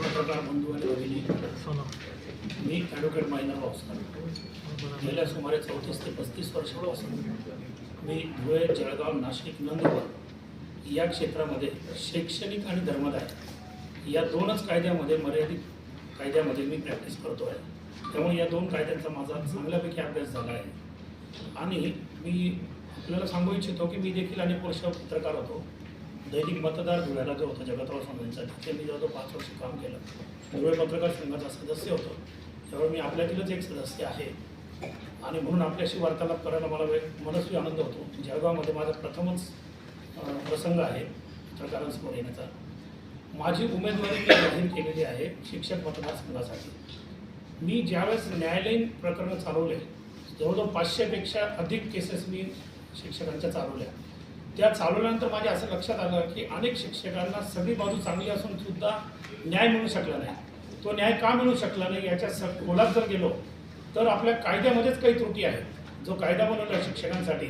पत्रकार बंधू आणि भगिनी मी ॲडव्होकेट मायनर भाऊसाहेब गेल्या सुमारे चौतीस ते पस्तीस वर्षापासून मी धुळे जळगाव नाशिक नंदुरबार या क्षेत्रामध्ये शैक्षणिक आणि धर्मदाय या दोनच कायद्यामध्ये मर्यादित कायद्यामध्ये मी प्रॅक्टिस करतो आहे. त्यामुळे या दोन कायद्यांचा माझा चांगल्यापैकी अभ्यास झाला आहे. आणि मी आपल्याला सांगू इच्छितो की मी देखील अनेक वर्ष पत्रकार होतो. दैनिक मतदार धुळ्याला जो होता जगतराव स्वामींचा तिथे मी जवळजवळ पाच वर्ष काम केलं धुळे पत्रकार संघाचा सदस्य होतो. त्यामुळे मी आपल्यातीलच एक सदस्य आहे. आणि म्हणून आपल्याशी वार्तालाप करायला मला वेळ मनस्वी आनंद होतो. जळगावमध्ये माझा प्रथमच प्रसंग आहे पत्रकारांसमोर येण्याचा. माझी उमेदवारी मी जाहीर केलेली आहे शिक्षक मतदारसंघासाठी मी ज्यावेळेस न्यायालयीन प्रकरणं चालवले जवळजवळ पाचशेपेक्षा अधिक केसेस मी शिक्षकांच्या चालवल्या. त्या चालवल्यानंतर माझ्या असं लक्षात आलं की अनेक शिक्षकांना सगळी बाजू चांगली असून सुद्धा न्याय मिळू शकला नाही. तो न्याय का मिळू शकला नाही याच्या स खोलात जर गेलो तर आपल्या कायद्यामध्येच काही त्रुटी आहेत. जो कायदा बनवला शिक्षकांसाठी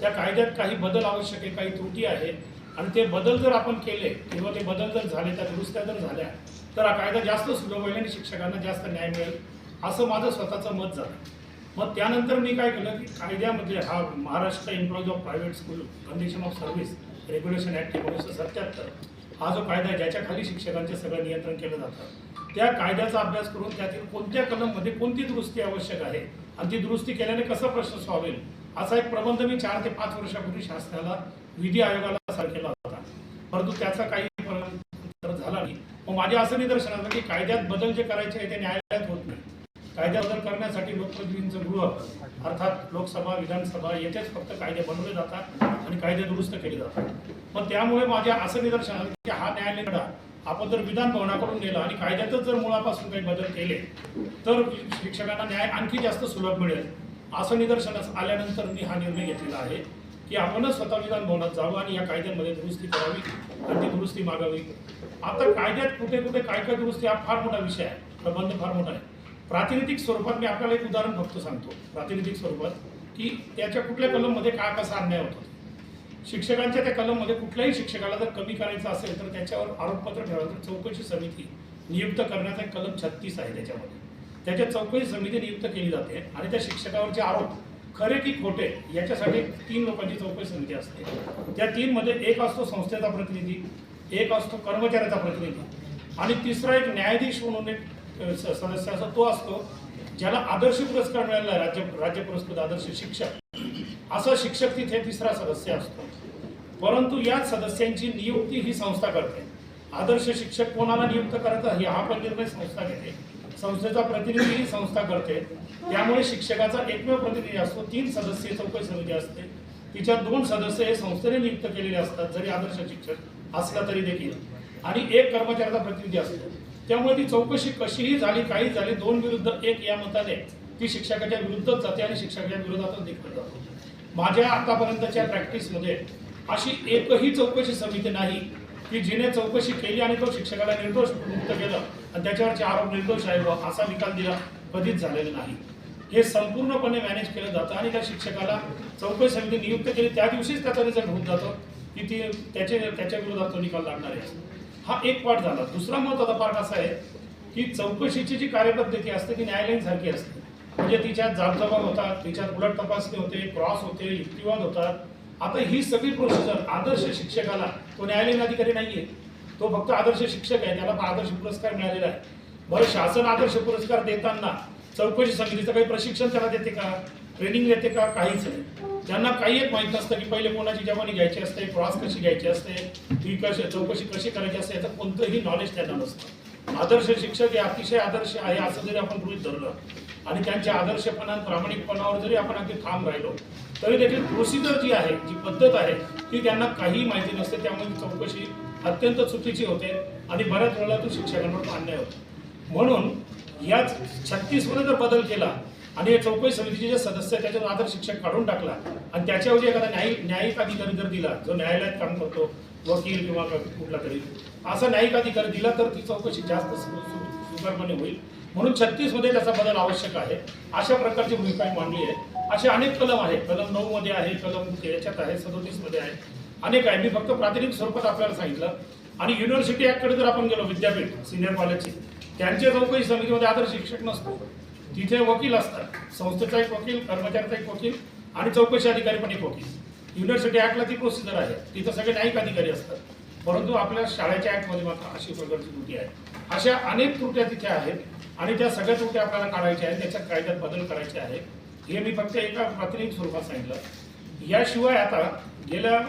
त्या कायद्यात काही बदल आवश्यक आहे काही त्रुटी आहे. आणि ते बदल जर आपण केले किंवा ते बदल जर झाले त्या दुरुस्त्या जर झाल्या तर हा कायदा जास्त सुलभ होईल आणि शिक्षकांना जास्त न्याय मिळेल. असं माझं स्वतःचं मत झालं. मग त्यानंतर मी काय केलं की कायद्यामध्ये हा Maharashtra employees of private school condition of service regulation act एकोणीसशे सत्याहत्तर हा जो कायदा आहे ज्याच्याखाली शिक्षकांचे सगळं नियंत्रण केलं जातं. त्या कायद्याचा अभ्यास करून त्यातील कोणत्या कलममध्ये कोणती दुरुस्ती आवश्यक आहे आणि ती दुरुस्ती केल्याने कसा प्रश्न सॉल्व्ह होईल असा एक प्रबंध मी चार ते पाच वर्षापूर्वी शासनाला विधी आयोगाला सारखेला केला होता. परंतु त्याचा काही तर झाला नाही. मग माझ्या असं निदर्शन आलं की कायद्यात बदल जे करायचे आहे ते न्यायालयात होत नाही. कायदा बदल करण्यासाठी लोकप्रतिनिधींचं गृह अर्थात लोकसभा विधानसभा येथेच फक्त कायदे बनवले जातात आणि कायदे दुरुस्त केले जातात. पण त्यामुळे माझ्या असं निदर्शन आलं की हा न्यायालय लढा आपण जर विधान भवनाकडून गेला आणि कायद्यातच जर मुळापासून काही बदल केले तर शिक्षकांना न्याय आणखी जास्त सुलभ मिळेल. असं निदर्शनास आल्यानंतर मी हा निर्णय घेतलेला आहे की आपणच स्वतः विधान भवनात जावं आणि या कायद्यामध्ये दुरुस्ती करावी आणि ती दुरुस्ती मागावी. आता कायद्यात कुठे कुठे काय काय दुरुस्ती हा फार मोठा विषय आहे. प्रबंध फार मोठा आहे. प्रातिनिधिक स्वरूपात मी आपल्याला एक उदाहरण फक्त सांगतो. प्रातिनिधिक स्वरूपात की त्याच्या कुठल्या कलममध्ये काय कसा अन्याय होतो. शिक्षकांच्या त्या कलममध्ये कुठल्याही शिक्षकाला जर कमी करायचं असेल तर त्याच्यावर आरोपपत्र ठेवायचं. तर चौकशी समिती नियुक्त करण्याचा एक कलम छत्तीस आहे त्याच्यामध्ये. त्याच्या चौकशी समिती नियुक्त केली जाते आणि त्या शिक्षकावरचे आरोप खरे की खोटे याच्यासाठी तीन लोकांची चौकशी समिती असते. त्या तीनमध्ये एक असतो संस्थेचा प्रतिनिधी एक असतो कर्मचाऱ्याचा प्रतिनिधी आणि तिसरा एक न्यायाधीश म्हणून एक सदस्य असतो तो असतो ज्याला आदर्श पुरस्कार मिळाला राज्य राज्य पुरस्कृत आदर्श शिक्षक. असा शिक्षक तिथे तिसरा सदस्य असतो. परंतु याच सदस्यांची नियुक्ती ही संस्था करते. आदर्श शिक्षक कोणाला नियुक्त करायचा हा पण निर्णय संस्था घेते. संस्थेचा प्रतिनिधी ही संस्था करते. त्यामुळे शिक्षकाचा एकमेव प्रतिनिधी असतो. तीन सदस्यीय चौकशी समिती असते. तिच्या दोन सदस्य हे संस्थेने नियुक्त केलेले असतात जरी आदर्श शिक्षक असला तरी देखील. आणि एक कर्मचाऱ्याचा प्रतिनिधी असतो. त्यामुळे ती चौकशी कशीही झाली काही झाली दोन विरुद्ध एक या मताने ती शिक्षकाच्या विरुद्धच जाते आणि शिक्षकाच्या विरोधातच निघत जातो माझ्या आतापर्यंतच्या प्रॅक्टिसमध्ये अशी एकही चौकशी समिती नाही की जिने चौकशी केली आणि तो शिक्षकाला निर्दोष मुक्त केलं आणि त्याच्यावरचे आरोप निर्दोष आहे बुवा असा निकाल दिला कधीच झालेला नाही. हे संपूर्णपणे मॅनेज केलं जातं आणि त्या शिक्षकाला चौकशी समिती नियुक्त केली त्या दिवशीच त्याचा रिझल्ट होऊन जातो की ती त्याचे त्याच्या विरोधात तो निकाल लागणार आहे हा एक पाठ झाला. दुसरा महत्त्वाचा पाठ असा आहे की चौकशीची जी कार्यपद्धती असते ती न्यायालयीन सारखी असते. म्हणजे तिच्यात जाबजबाब होतात तिच्यात उलट तपासणी होते क्रॉस होते युक्तिवाद होतात. आता ही सगळी प्रोसिजर आदर्श शिक्षकाला तो न्यायालयीन अधिकारी नाहीये. तो फक्त आदर्श शिक्षक आहे त्याला आदर्श पुरस्कार मिळालेला आहे. बरं शासन आदर्श पुरस्कार देताना चौकशी समितीचं काही प्रशिक्षण त्याला देते का? ट्रेनिंग देते का? काहीच नाही. त्यांना काही एक माहीत नसतं की पहिले कोणाची जवानी घ्यायची असते क्रॉस कशी घ्यायची असते ती कशी चौकशी कशी करायची असते याचं कोणतंही नॉलेज त्यांना नसतं. आदर्श शिक्षक हे अतिशय आदर्श आहे असं जरी आपण गृहित धरलं आणि त्यांच्या आदर्शपणा प्रामाणिकपणावर जरी आपण अगदी ठाम राहिलो तरी देखील प्रोसिजर जी आहे जी पद्धत आहे ती त्यांना काही माहिती नसते. त्यामुळे चौकशी अत्यंत चुकीची होते आणि बऱ्याच वेळेला तो शिक्षकांवर अन्याय होतो. म्हणून याच छत्तीसमध्ये जर बदल केला आणि या चौकशी समितीचे जे सदस्य त्याच्यावर आदर शिक्षक काढून टाकला. आणि त्याच्याऐवजी एखादा न्यायिक न्यायिक अधिकारी जर दिला जो न्यायालयात काम करतो वकील किंवा कुठला तरी असा न्यायिक अधिकारी दिला तर ती चौकशी जास्त सु- सुकरपणे होईल. म्हणून छत्तीसमध्ये त्याचा बदल आवश्यक आहे. अशा प्रकारची भूमिका मांडली आहे. असे अनेक कलम आहेत. कलम नऊ मध्ये आहे कलम याच्यात आहे सदोतीसमध्ये आहे. अनेक आहे. मी फक्त प्रातिनिधिक स्वरूपात आपल्याला सांगितलं. आणि युनिव्हर्सिटी ऍक्टकडे जर आपण गेलो विद्यापीठ सिनियर कॉलेजची त्यांच्या चौकशी समितीमध्ये आदर शिक्षक नसतो. तिथे वकील असतात संस्थेचा एक वकील कर्मचाऱ्याचा एक वकील आणि चौकशी अधिकारी पण एक वकील. युनिव्हर्सिटी ॲक्टला ती प्रोसिजर आहे. तिथं सगळे न्यायिक अधिकारी असतात. परंतु आपल्या शाळेच्या ॲक्टमध्ये मात्र अशी प्रकारची त्रुटी आहे. अशा अनेक त्रुट्या तिथे आहेत आणि त्या सगळ्या त्रुट्या आपल्याला काढायच्या आहेत. त्याच्यात कायद्यात बदल करायचे आहेत. हे मी फक्त एका प्रातिनिधिक स्वरूपात सांगितलं. याशिवाय आता गेल्या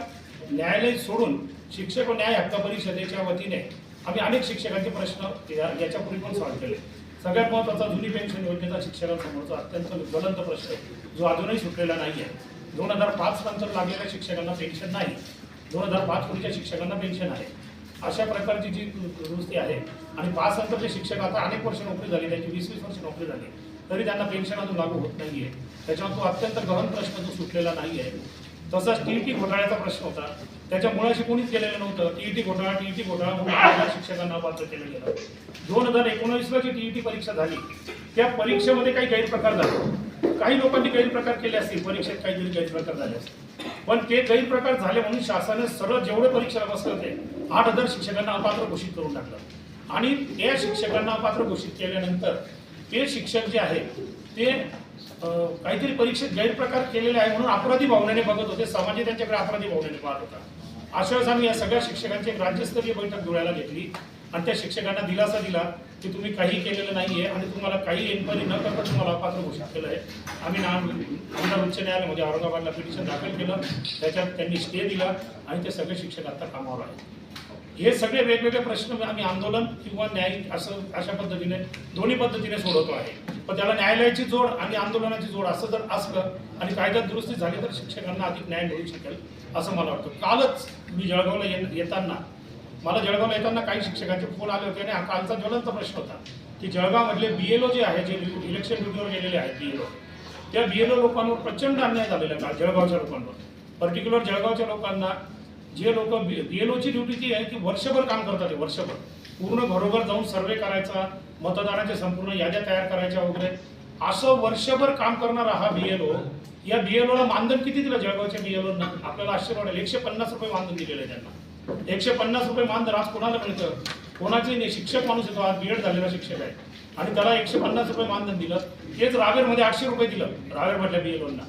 न्यायालय सोडून शिक्षक न्याय हक्क परिषदेच्या वतीने आम्ही अनेक शिक्षकांचे प्रश्न याच्यापूर्वी पण सॉल्व्ह केले. सगळ्यात महत्त्वाचा जुनी पेन्शन योजनेचा शिक्षकांसमोरचा अत्यंत ज्वलंत प्रश्न आहे, जो अजूनही सुटलेला नाही आहे दोन हजार पाच नंतर लागलेल्या शिक्षकांना पेन्शन नाही. दोन हजार पाच पुढच्या शिक्षकांना पेन्शन आहे. अशा प्रकारची जी दुरुस्ती आहे आणि पाच नंतरचे शिक्षक आता अनेक वर्ष नोकरी झाली त्यांची वीस वीस वर्ष नोकरी झाली. तरी त्यांना पेन्शन अजून लागू होत नाही आहे त्याच्यामुळे तो अत्यंत गहन प्रश्न जो सुटलेला नाही आहे तसाच टीईटी घोटाळ्याचा प्रश्न होता. त्याच्या मुळाशी कोणीच केलेलं नव्हतं. टीईटी घोटाळा टीईटी घोटाळा म्हणून शिक्षकांना पात्र केलं गेलं. दोन हजार एकोणवीसला जी टीईटी परीक्षा झाली त्या परीक्षेमध्ये काही गैरप्रकार झाले. काही लोकांनी गैरप्रकार केले असतील. परीक्षेत काहीतरी गैरप्रकार झाले असतील. पण ते गैरप्रकार झाले म्हणून शासनाने सरळ जेवढे परीक्षेला बसले ते आठ हजार शिक्षकांना अपात्र घोषित करून टाकलं. आणि त्या शिक्षकांना अपात्र घोषित केल्यानंतर ते शिक्षक जे आहे ते काहीतरी परीक्षेत गैरप्रकार केलेले आहे म्हणून अपराधी भावनेने बघत होते. समाज त्यांच्याकडे अपराधी भावनेने पाहत होता. अशा वेळेस आम्ही या सगळ्या शिक्षकांची एक राज्यस्तरीय बैठक धुळ्याला घेतली आणि त्या शिक्षकांना दिलासा दिला की तुम्ही काही केलेलं नाहीये आणि तुम्हाला काही एन्क्वायरी न करता तुम्हाला अपात्र घोषित केलं आहे. आम्ही ना आमदार उच्च न्यायालयामध्ये औरंगाबादला पिटिशन दाखल केलं. त्याच्यात त्यांनी स्टे दिला आणि ते सगळे शिक्षक आता कामावर आहेत. हे सगळे वेगवेगळे प्रश्न आम्ही आंदोलन किंवा न्याय असं अशा पद्धतीने दोन्ही पद्धतीने सोडवतो आहे. पण त्याला न्यायालयाची जोड आणि आंदोलनाची जोड असं जर असलं आणि कायद्यात दुरुस्ती झाली तर शिक्षकांना अधिक न्याय मिळू शकेल असं मला वाटतं. कालच मी जळगावला ये- येताना मला जळगावला येताना काही शिक्षकांचे फोन आले होते आणि हा कालचा ज्वलंत प्रश्न होता की जळगावमधले बी एल ओ जे आहे जे इलेक्शन ड्युटीवर गेलेले आहेत बी एल ओ त्या बी एल ओ लोकांवर प्रचंड अन्याय झालेला आहे जळगावच्या लोकांवर. पर्टिक्युलर जळगावच्या लोकांना जे लोक बीएलओची ड्युटी आहे की वर्षभर काम करतात ते वर्षभर. पूर्ण घरोघर जाऊन सर्वे करायचा मतदानाच्या संपूर्ण याद्या तयार करायच्या वगैरे. असं वर्षभर काम करणारा हा बीएलओ या बीएलओला मानधन किती दिलं जळगावच्या बीएलओ आपल्याला आश्चर्य वाटेल. एकशे पन्नास रुपये मानधन दिलेलं आहे त्यांना. एकशे पन्नास रुपये मानधन आज कोणाला मिळतं? कोणाचे नाही शिक्षक माणूस येतो. आज बीएड झालेला शिक्षक आहे. आणि त्याला एकशे पन्नास रुपये मानधन दिलं. तेच रावेरमध्ये आठशे रुपये दिलं. रावेरमधल्या बीएलओना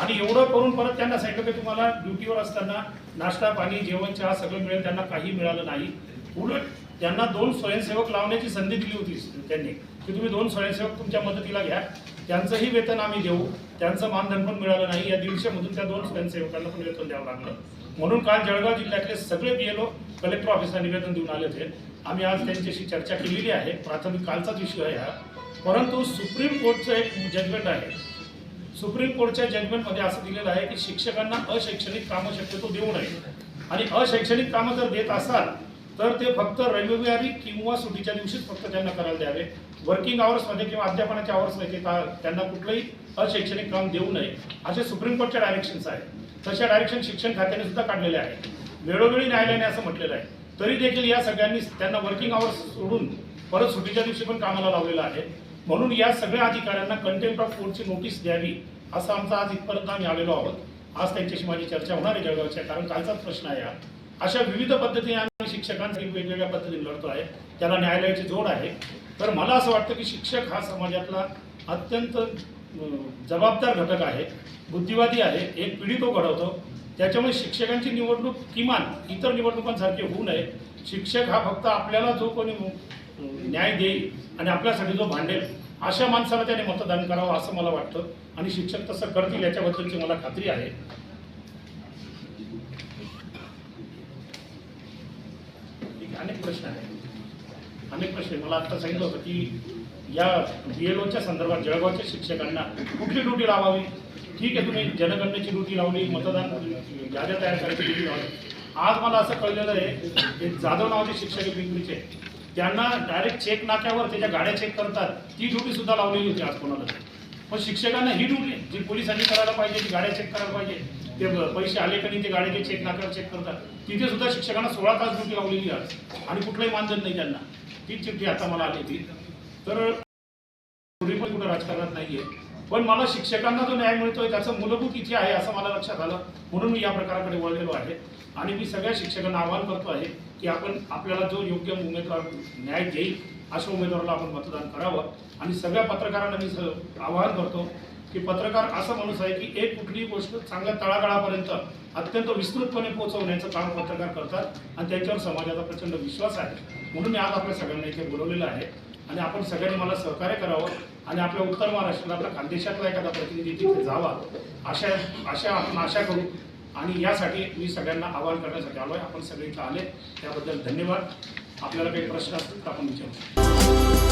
आणि एवढं करून परत त्यांना सांगितलं की तुम्हाला ड्युटीवर असताना नाश्ता पाणी जेवण चहा सगळं मिळेल त्यांना काही मिळालं नाही. उलट त्यांना दोन स्वयंसेवक लावण्याची संधी दिली होती त्यांनी. की तुम्ही दोन स्वयंसेवक तुमच्या मदतीला घ्या. त्यांचंही वेतन आम्ही देऊ. त्यांचं मानधन पण मिळालं नाही. या दीडशेमधून त्या दोन स्वयंसेवकांना पण वेतन द्यावं लागलं. म्हणून काल जळगाव जिल्ह्यातले सगळे बीएलओ कलेक्टर ऑफिसला निवेदन देऊन आले होते. आम्ही आज त्यांच्याशी चर्चा केलेली आहे. प्राथमिक कालचाच विषय आहे हा. परंतु सुप्रीम कोर्टचं एक जजमेंट आहे. सुप्रीम कोर्टच्या जजमेंटमध्ये असं दिलेलं आहे की शिक्षकांना अशैक्षणिक कामं शक्यतो देऊ नये. आणि अशैक्षणिक कामं जर देत असाल तर ते फक्त रविवारी किंवा सुट्टीच्या दिवशीच फक्त त्यांना करायला द्यावे. वर्किंग आवर्समध्ये किंवा अध्यापनाच्या आवर्समध्ये का त्यांना कुठलंही अशैक्षणिक काम देऊ नये. असे सुप्रीम कोर्टच्या डायरेक्शन्स आहेत. तशा डायरेक्शन शिक्षण खात्याने सुद्धा काढलेले आहेत. वेळोवेळी न्यायालयाने असं म्हटलेलं आहे. तरी देखील या सगळ्यांनी त्यांना वर्किंग आवर्स सोडून परत सुट्टीच्या दिवशी पण कामाला लावलेलं आहे. म्हणून या सगळ्या अधिकाऱ्यांना कंटेंट ऑफ कोर्टची नोटीस द्यावी असं आमचा आज इथपर्यंत आम्ही आलेलो आहोत. आज त्यांच्याशी माझी चर्चा होणार आहे जळगावच्या कारण कालचाच प्रश्न आहे हा. अशा विविध पद्धतीने आम्ही शिक्षकांसाठी वेगवेगळ्या पद्धतीने लढतो आहे. त्याला न्यायालयाची जोड आहे. तर मला असं वाटतं की शिक्षक हा समाजातला अत्यंत जबाबदार घटक आहे बुद्धिवादी आहे. एक पिढी तो घडवतो. त्याच्यामुळे शिक्षकांची निवडणूक किमान इतर निवडणुकांसारखी होऊ नये. शिक्षक हा फक्त आपल्याला जो कोणी न्याय देईल आणि आपल्यासाठी जो भांडेल अशा माणसाला त्याने मतदान करावं असं मला वाटतं. आणि शिक्षक तसं करतील याच्याबद्दलची मला खात्री आहे. ठीक आहे, अनेक प्रश्न आहेत. अनेक प्रश्न मला आता सांगितलं होतं की या बी एल ओच्या संदर्भात जळगावच्या शिक्षकांना कुठली ड्युटी लावावी? ठीक आहे तुम्ही जनगणनेची ड्युटी लावली मतदान याद्या तयार करायची ड्युटी लावली. आज मला असं कळलेलं आहे एक जाधव नावाचे शिक्षक आहे पिंपरीचे त्यांना डायरेक्ट चेक नाक्यावर त्याच्या गाड्या चेक करतात. ती ड्युटी सुद्धा लावलेली होती आज कोणाला पण शिक्षकांना ही ड्युटी जी पोलिसांनी करायला पाहिजे ती गाड्या चेक करायला पाहिजे. ते पैसे आले का नाही ते गाड्याचे चेक नाक्यावर चेक करतात. तिथे सुद्धा शिक्षकांना सोळा तास ड्युटी लावलेली आज. आणि कुठलंही मानधन नाही त्यांना. ती चिठ्ठी आता मला आली होती तर पूर्वी कुठं राजकारणात नाहीये. पण मला शिक्षकांना जो न्याय मिळतोय त्याचं मूलभूत इथे आहे असं मला लक्षात आलं. म्हणून मी या प्रकाराकडे वळलेलो आहे. आणि मी सगळ्या शिक्षकांना आवाहन करतो आहे की आपण आपल्याला जो योग्य उमेदवार न्याय देईल अशा उमेदवाराला आपण मतदान करावं. आणि सगळ्या पत्रकारांना मी स- आवाहन करतो की पत्रकार असा माणूस आहे की एक कुठलीही गोष्ट चांगल्या तळागाळापर्यंत अत्यंत विस्तृतपणे पोहोचवण्याचं काम पत्रकार करतात. आणि त्यांच्यावर समाजाचा प्रचंड विश्वास आहे. म्हणून मी आज आपल्या सगळ्यांना इथे बोलवलेलं आहे. आणि आपण सगळ्यांनी मला सहकार्य करावं आणि आपल्या उत्तर महाराष्ट्राला आपल्या खानदेशातला एखादा प्रतिनिधी तिथे जावा अशा अशा आपण आशा करू. आणि यासाठी मी सगळ्यांना आवाहन करण्यासाठी आलो आहे आपण सगळे इथं आले. त्याबद्दल धन्यवाद. आपल्याला काही प्रश्न असतील तर आपण विचारू.